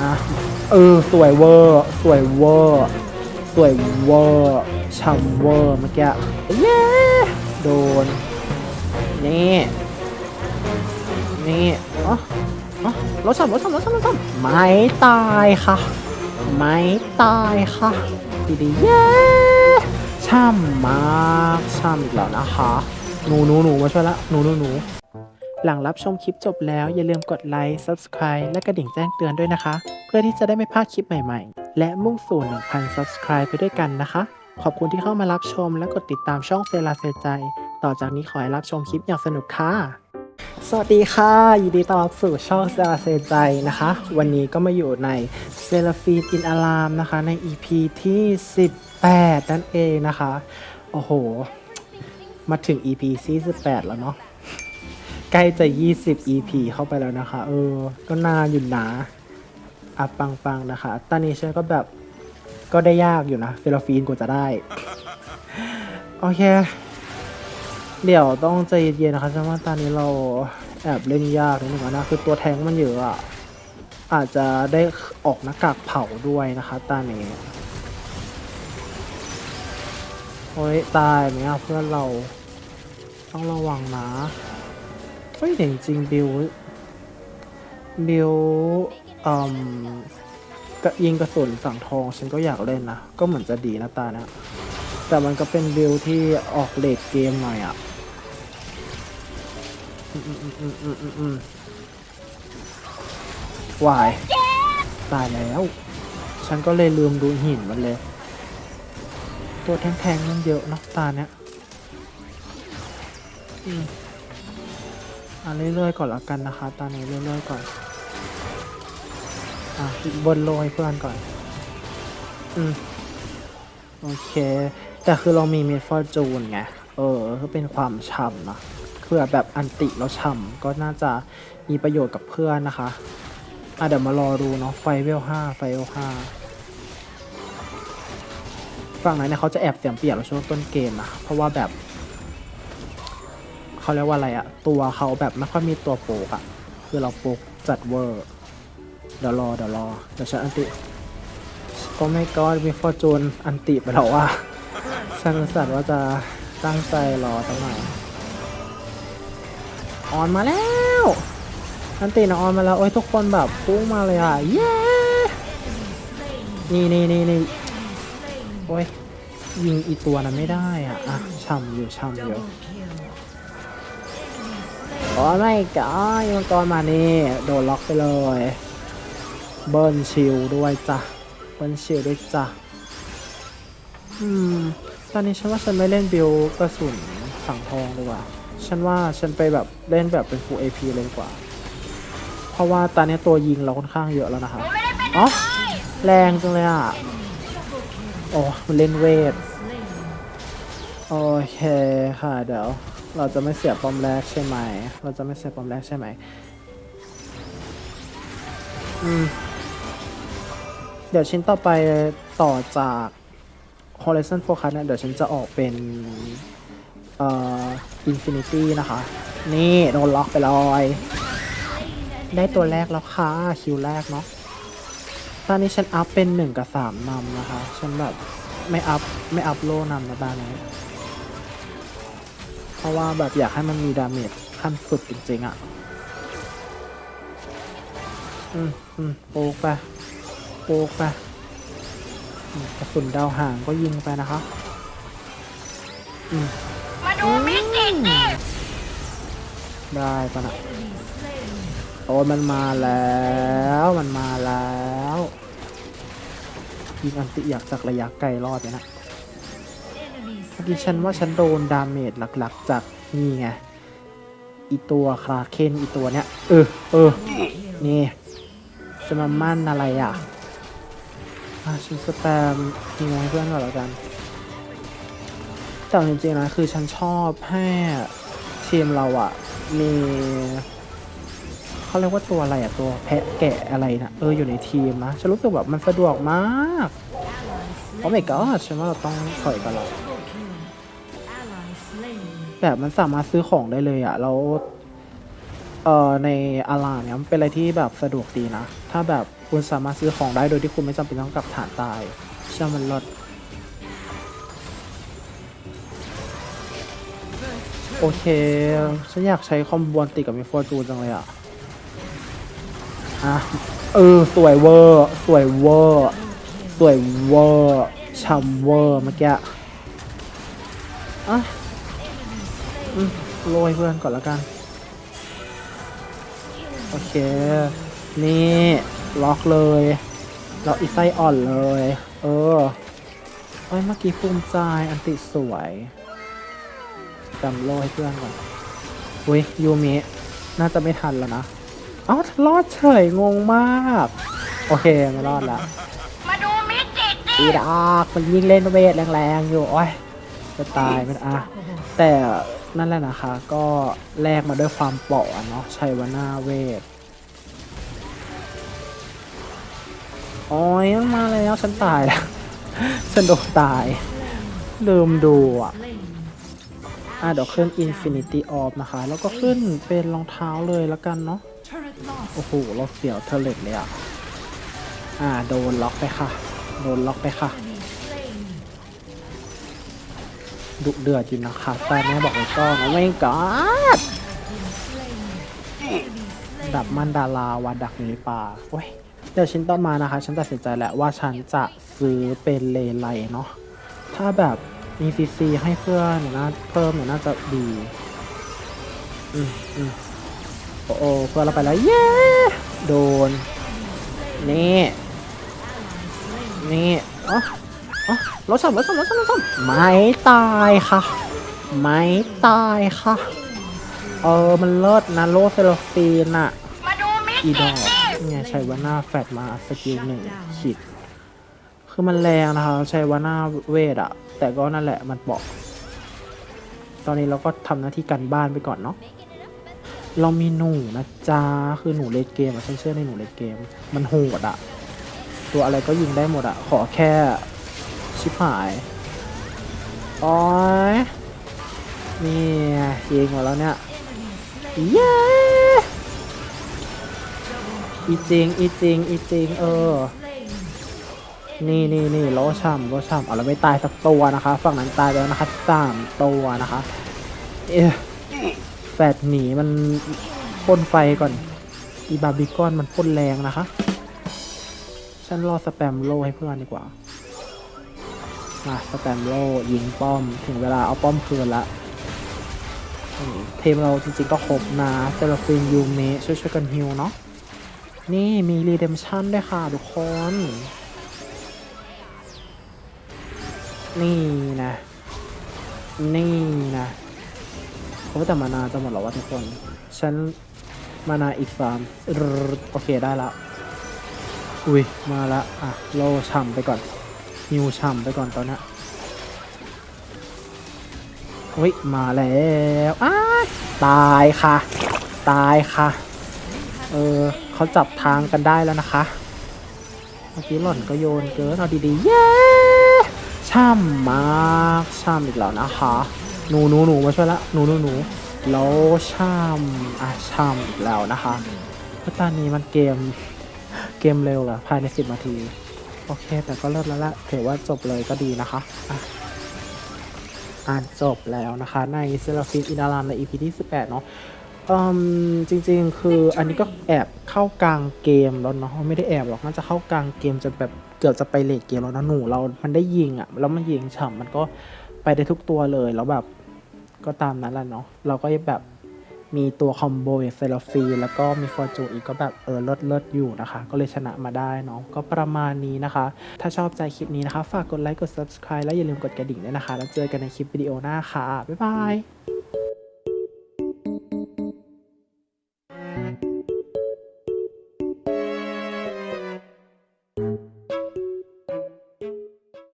อะเออ สวยเวอร์ สวยเวอร์ สวยเวอร์ช่ำเวอร์เมื่อกี้เย้โดน นี่ นี่อ๋ออ๋อรถช่ำรถช่ำรถช่ำรถช่ำไม่ตายค่ะ ไม่ตายค่ะดีดีเย้ช่ำมากช่ำอีกแล้วนะคะ หนูหนูหนูมาช่วยละหนูหนูหนู หลังรับชมคลิปจบแล้วอย่าลืมกดไลค์ Subscribe และกระดิ่งแจ้งเตือนด้วยนะคะ เพื่อที่จะได้ไม่พลาดคลิปใหม่ๆ และมุ่งสู่ 1,000 Subscribe ไปด้วยกันนะคะ ขอบคุณที่เข้ามารับชมและกดติดตามช่องเซลาเซใจ ต่อจากนี้ขอให้รับชมคลิปอย่างสนุกค่ะ สวัสดีค่ะ ยินดีต้อนรับสู่ช่องเซลาเซใจนะคะ วันนี้ก็มาอยู่ในเซลาฟีนอินอารามนะคะ ใน EP ที่ 18 นั่นเองนะคะ โอ้โห มาถึง EP ที่18 แล้วเนาะ ใกล้จะ 20 EP เข้าไปแล้วนะคะ เออ ก็นานอยู่นะอะปังๆนะคะ ตอนนี้ฉันก็แบบก็ได้ยากอยู่นะเซลฟีนกว่าจะได้ โอเค เดี๋ยวต้องใจเย็นๆนะคะฉันว่าตอนนี้เราแอบเล่นยากนิดนึงนะ คือตัวแทงมันเยอะอะอาจจะได้ออกหน้ากากเผาด้วยนะคะตอนนี้โอ้ยตายไหมอะเพื่อนเราต้องระวังนะ เฮ้ยแต่จริงบิวบิวอืมกระยิงกระสุนสั่งทองฉันก็อยากเล่นนะ ก็เหมือนจะดีนะตานะ แต่มันก็เป็นบิวที่ออกเลดเกมหน่อยอะวาย ตายแล้ว ฉันก็เลยลืมดูหินมันเลย ตัวแทงๆมันเยอะนะตาเนี้ย อะเรื่อยๆก่อนละกันนะคะ ตอนนี้เรื่อยๆก่อน อะบนโลให้เพื่อนก่อน อืม โอเค แต่คือเรามีเมดฟอร์จูนไง เออก็เป็นความช่ำนะเพื่อแบบอันติเราช่ำก็น่าจะมีประโยชน์กับเพื่อนนะคะ อะเดี๋ยวมารอดูเนาะไฟเวลห้าไฟเวลห้าฝั่งนั้นเนี่ยเขาจะแอบเสียงเปรียบเราช่วงต้นเกมนะเพราะว่าแบบ เขาเรียกว่าอะไรอะตัวเขาแบบไม่ค่อยมีตัวโปกอะคือเราโปกจัดเวอร์เดี๋ยวรอเดี๋ยวรอเดี๋ยวฉันอันติก็ไม่ก็มีฟอร์จูนอันติไปแล้วว่าฉันสัตว์ว่าจะตั้งใจรอสักหน่อยออนมาแล้ว อันตินะออนมาแล้ว โอ้ยทุกคนแบบพุ่งมาเลยอะ เย้ นี่นี่นี่นี่โอ้ยยิงอีตัวนั้นไม่ได้อะ อะช่ำอยู่ช่ำอยู่ อ้ไม่ก็ยังมังกรมานี่โดนล็อกไปเลย เบิ้ลชิลด้วยจ้ะ เบิ้ลชิลด้วยจ้ะ อืม ตอนนี้ฉันว่าฉันไม่เล่นบิลกระสุนสังทองดีกว่า ฉันว่าฉันไปแบบเล่นแบบเป็นฟูเอพีเลยดีกว่า เพราะว่าตอนนี้ตัวยิงเราค่อนข้างเยอะแล้วนะคะอ๋อแรงจังเลยอะ โอ้มันเล่นเวท โอเคค่ะเดี๋ยว เราจะไม่เสียปอมแรกใช่ไหม เราจะไม่เสียปอมแรกใช่ไหม อืม เดี๋ยวชิ้นต่อไปต่อจาก Horizon Focus เนี่ยเดี๋ยวฉันจะออกเป็น เอ่อ Infinity นะคะ นี่โดนล็อกไปเลย ได้ตัวแรกแล้วค่ะ คิวแรกเนาะ ตอนนี้ฉันอัพเป็นหนึ่งกับสามนำนะคะ ฉันแบบ ไม่อัพ ไม่อัพโลนำนะตอนนี้ เพราะว่าแบบอยากให้มันมีดาเมจขั้นสุดจริงๆอะ่ะ อืมอืมโปกไปโปกไปกระสุนดาวห่างก็ยิงไปนะคะ อืมมาดูมิติดิได้ปะนะโอ้ยมันมาแล้วมันมาแล้วยิงอันติอยากจากระยะไกลรอดเลยนะ มื่อกี้ฉันว่าฉันโดนดาเมจหลักๆ จากนี่ไง อีตัวคลาเคนอีตัวเนี้ย เออ เออ นี่ จะมามั่นอะไรอะอะฉันสแปมทิ้งไว้ให้เพื่อนก่อนแล้วกัน แต่จริงๆนะคือฉันชอบให้ทีมเราอะมีเขาเรียกว่าตัวอะไรอะตัวแพะแกะอะไรนะเอออยู่ในทีมนะ ฉันรู้สึกแบบมันสะดวกมาก โอ้ my god ฉันว่าเราต้องถอยกันแล้ว แบบมันสามารถซื้อของได้เลยอะแล้วเอ่อในอาลาเนี่ยมันเป็นอะไรที่แบบสะดวกดีนะ ถ้าแบบคุณสามารถซื้อของได้โดยที่คุณไม่จำเป็นต้องกลับฐานตายเชื่อมันลดโอเค ฉันอยากใช้คอมบวนติดกับมิฟอร์จูนจังเลยอะอะ เออ สวยเวอร์ สวยเวอร์ สวยเวอร์ช่ำเวอร์เมื่อกี้อะ อืมโรยเพื่อนก่อนละกัน โอเค นี่ล็อกเลยล็อกอีไส้อ่อนเลย เออเอ้ยเมื่อกี้ภูมิใจอันติสวยจำโลให้เพื่อนก่อนอุ้ยยูมิน่าจะไม่ทันแล้วนะเอ้ารอดเฉยงงมาก โอเคไม่รอดละมาดูมิติดิอีดอกมันยิ่งเล่นเวทแรงๆอยู่โอ้ยจะตายมันอะแต่ นั่นแหละนะคะ ก็แลกมาด้วยความเปราะเนาะชัยวนาเวทโอ้ยมันมาแล้วฉันตายแล้วฉันโดนตาย ลืมดูอะอะเดี๋ยวขึ้น Infinity Orb นะคะ แล้วก็ขึ้นเป็นรองเท้าเลยแล้วกันเนาะโอ้โห เราเสียวเทอเลตเลยอะ อ่า โดนล็อกไปค่ะ โดนล็อกไปค่ะ ดุเดือดอยู่นะคะแต่แม่บอกไว้ก่อนนะไม่กอดดับมันดาราวาดักในป่าโอ้ยเดี๋ยวชิ้นต่อมานะคะ ฉันตัดสินใจแล้วว่าฉันจะซื้อเป็นเลไลเนาะถ้าแบบมีซีซีให้เพื่อนเนี่ยน่าเพิ่มเนี่ยน่าจะดีอืมอืมโอ้โอเพื่อนเราไปแล้วเย้โดนนี่นี่อ๋อ อ๋อรถสั่นรถสั่นรถสั่นรถสั่นไม่ตายค่ะ ไม่ตายค่ะ เออมันเลิศนะโลเซโลฟีนอะมาดูมิอีติดอกดิเนี่ยใช้ว่าหน้าแฟดมาสกิลหนึ่งขีดคือมันแรงนะคะใช้ว่าหน้าเวทอะแต่ก็นั่นแหละมันบอกตอนนี้เราก็ทำหน้าที่กันบ้านไปก่อนเนาะเรามีหนูนะจ๊ะคือหนูเลดเกมอะฉันเชื่อในหนูเลดเกม มันโหดอะตัวอะไรก็ยิงได้หมดอะขอแค่ ชิบหาย โอ้ยนี่ไงยิงหมดแล้วเนี่ย เย้อีจริงอีจริงอีจริงเออ นี่นี่นี่โลช่ำโลช่ำเอาเราไม่ตายสักตัวนะคะ ฝั่งนั้นตายแล้วนะคะสามตัวนะคะ เอ๊ะแฟดหนีมันพ่นไฟก่อน อีบาบีคอนมันพ่นแรงนะคะ ฉันรอสแปมโลให้เพื่อนดีกว่า มาสแปมโลยิงป้อมถึงเวลาเอาป้อมคืนละอืมเทมเราจริงๆก็ครบนะเซราฟินยูเมช่วยช่วยๆกันฮิวเนาะนี่มีรีเดมชั่นด้วยค่ะทุกคน นี่นะ นี่นะโอ้แต่มานาจะหมดแล้ววะทุกคน ฉันมานาอีกสามโอเคได้ละ อุ้ยมาละ อะ โลช่ำไปก่อน นิวช่ำไปก่อนตอนนี้อุ้ย มาแล้วอ้าตายค่ะ ตายค่ะ เออเขาจับทางกันได้แล้วนะคะ เมื่อกี้หล่อนก็โยนเกินเอาดีๆ เย้ช่ำมากช่ำอีกแล้วนะคะ หนูหนูหนูมาช่วยละ หนูหนูหนูแล้วช่ำอะช่ำอีกแล้วนะคะเพราะตอนนี้มันเกม เกมเร็วเหรอภายใน10นาที โอเค แต่ก็เลิศแล้วละถือว่าจบเลยก็ดีนะคะอะอ่านจบแล้วนะคะ ในเซราฟินอินารามใน EP ที่18 เนาะอืมจริง ๆ คืออันนี้ก็แอบเข้ากลางเกมแล้วเนาะไม่ได้แอบหรอกน่าจะเข้ากลางเกมจนแบบเกือบจะไปเลทเกมแล้วนะหนูเรา มันได้ยิงอะ่ะ แล้วมันยิงฉ่ำมันก็ไปได้ทุกตัวเลยแล้วแบบก็ตามนั้นแหละเนาะเราก็แบบ มีตัวคอมโบอย่างเซลฟี แล้วก็มีฟอร์จูอีกก็แบบเออเลิศเลิศอยู่นะคะ ก็เลยชนะมาได้เนาะก็ประมาณนี้นะคะ ถ้าชอบใจคลิปนี้นะคะ ฝากกดไลค์กด subscribe และอย่าลืมกดกระดิ่งด้วยนะคะ แล้วเจอกันในคลิปวิดีโอหน้าค่ะ บ๊ายบาย